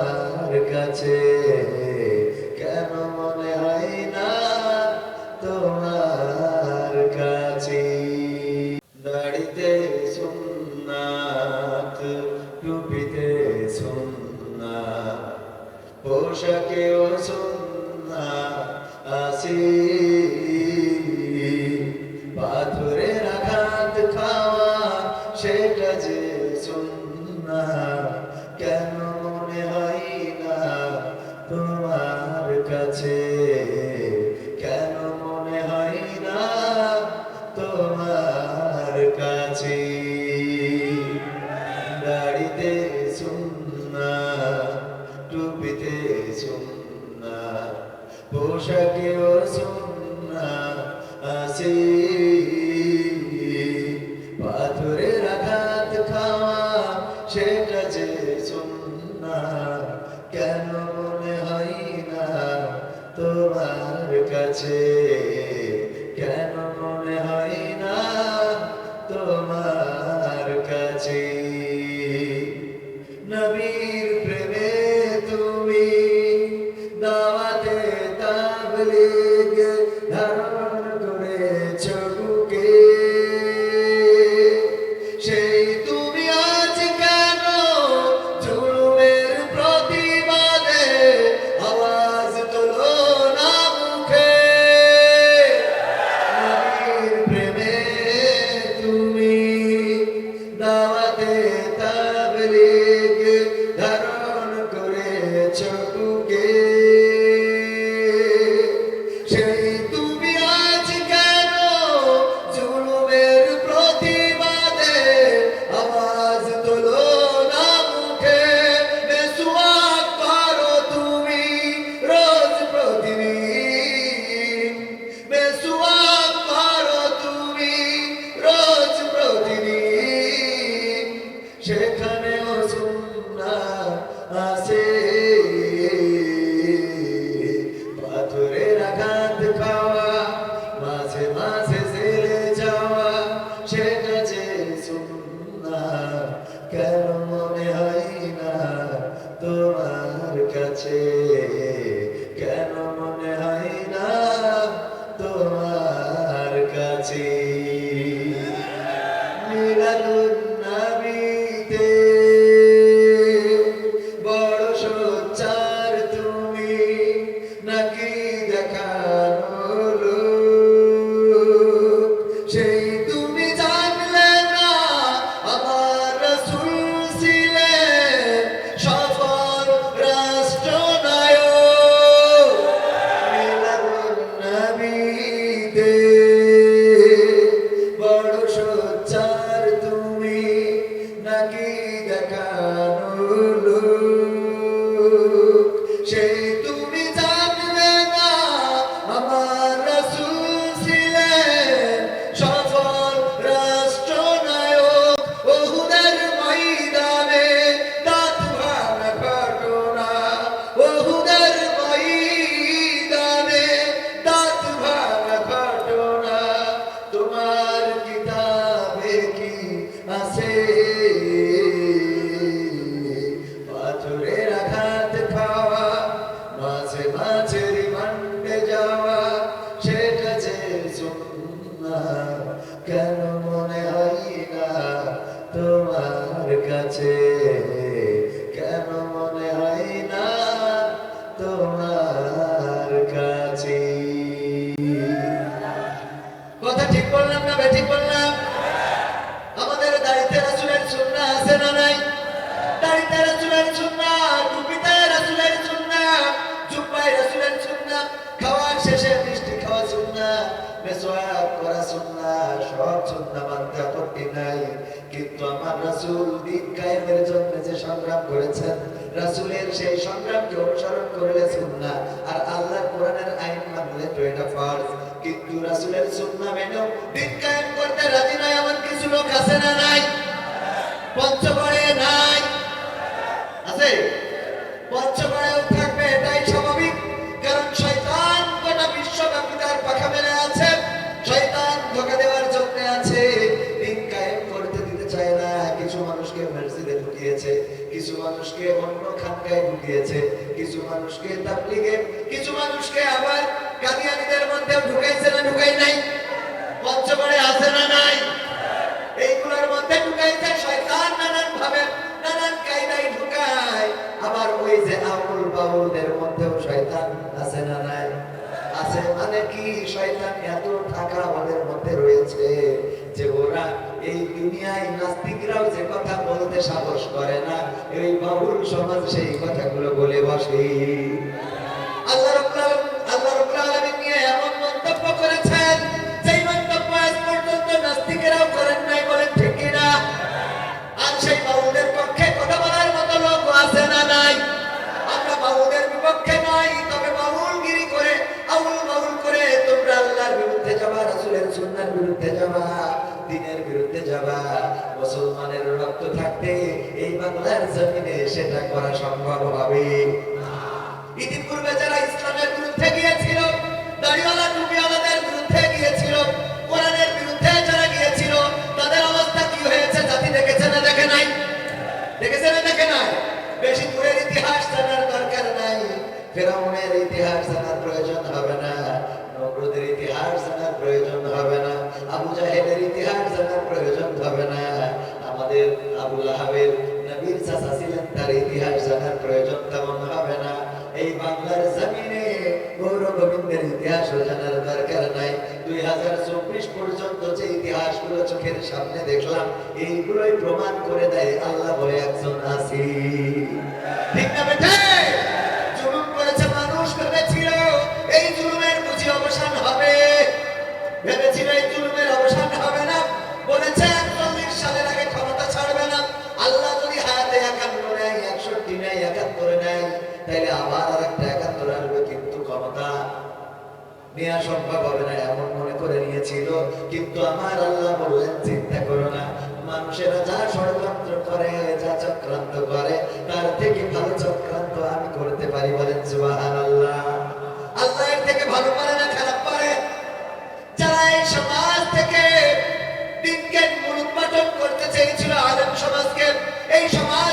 তোমার কাছে। কেন মনে হয় না তোমার কাছে? দাড়িতে সুন্নাত টুপিতে সুন্নাত পোশাকেও সুন্নাত আসি কাছে কেন মনে হয় না তোমার কাছে? গাড়িতে সুন্না টুপিতে সুন্না পোশাকেও সুন্না আসি কাছে কেন মনে হয় না তোমার কাছে? নবীর প্রেমে তুমি দাওয়াতে তাবলিগ come. day. কেন মনে হয় না তোমার কাছে? কেন মনে হয় না তোমার কাছে? কথা ঠিক বললাম না, বেঠিক বললাম? আমার রাসুল যে সংগ্রাম করেছেন, রাসুলের সেই সংগ্রামকে অনুসরণ করলে সুন্না আর আল্লাহ কোরআনের আইন মানলে তো এটা ফার্জ। কিন্তু রাসুলের সুন্না মেনেও দিন কায়েম দিয়েছে কিছু মানুষকে অন্য খানকায় ঢুকিয়েছে। কিছু মানুষকে তাপলিগে কিছু মানুষকে আবার গাদিয়ানিদের মধ্যে ঢুকাইছে না ঢুকাই নাই? পঞ্চগড়ে আছে না নাই? এইগুলোর মধ্যে ঢুকাইছে শয়তান নানান ভাবে নানান কায়দায় ঢুকায়। আবার ওই যে আবুল বাউলদের মধ্যেও শয়তান আছে না নাই? আছে মানে কি? শয়তান এত থাকা আমাদের মধ্যে রয়েছে যে ওরা এই দুনিয়ায় নাস্তিকরাও যে কথা বলতে সাহস করে না, এই বাউল সমাজ সেই কথাগুলো বলে বসে। যাবা মুসলমানের রক্ত থাকতে এই বাংলার জমিনে সেটা করা সম্ভব হবে ইতিপূর্বে যারা ইসলামের বিরুদ্ধে গিয়েছিল টুপিওয়ালাদের বিরুদ্ধে গিয়েছিল, কোরআনের বিরুদ্ধে যারা গিয়েছিল, তাদের অবস্থা কি হয়েছে জাতি দেখেছে না দেখে নাই? দেখেছে না দেখে নাই? বেশি দূরের ইতিহাস জানার দরকার নাই। ফেরাউনের ইতিহাস জানার প্রয়োজন হবে না। প্রয়োজন হবে না। আমাদের আবুল আহাবের নবীর চাচা ছিলেন, তার ইতিহাস জানার প্রয়োজন তেমন হবে না। এই বাংলার জমিনে গৌর গোবিন্দের ইতিহাস জানার দরকার নাই। দুই হাজার চব্বিশ পর্যন্ত যে ইতিহাসগুলো চোখের সামনে দেখলাম, এইগুলোই প্রমাণ করে দেয় আল্লাহ বলে একজন আছি নেওয়া সম্ভব হবে না, এমন মনে করে নিয়েছিল। কিন্তু আমার আল্লাহ বললেন, চিন্তা করো না, মানুষেরা যা ষড়যন্ত্র করে, যা চক্রান্ত করে, তার থেকে ভালো চক্রান্ত আমি করতে পারি বলেন সুবাহান আল্লাহ আল্লাহ এর থেকে ভালো না, খারাপ যারা এই সমাজ থেকে দিনকে মূলোৎপাটন করতে চেয়েছিল আলেম সমাজকে, এই সমাজ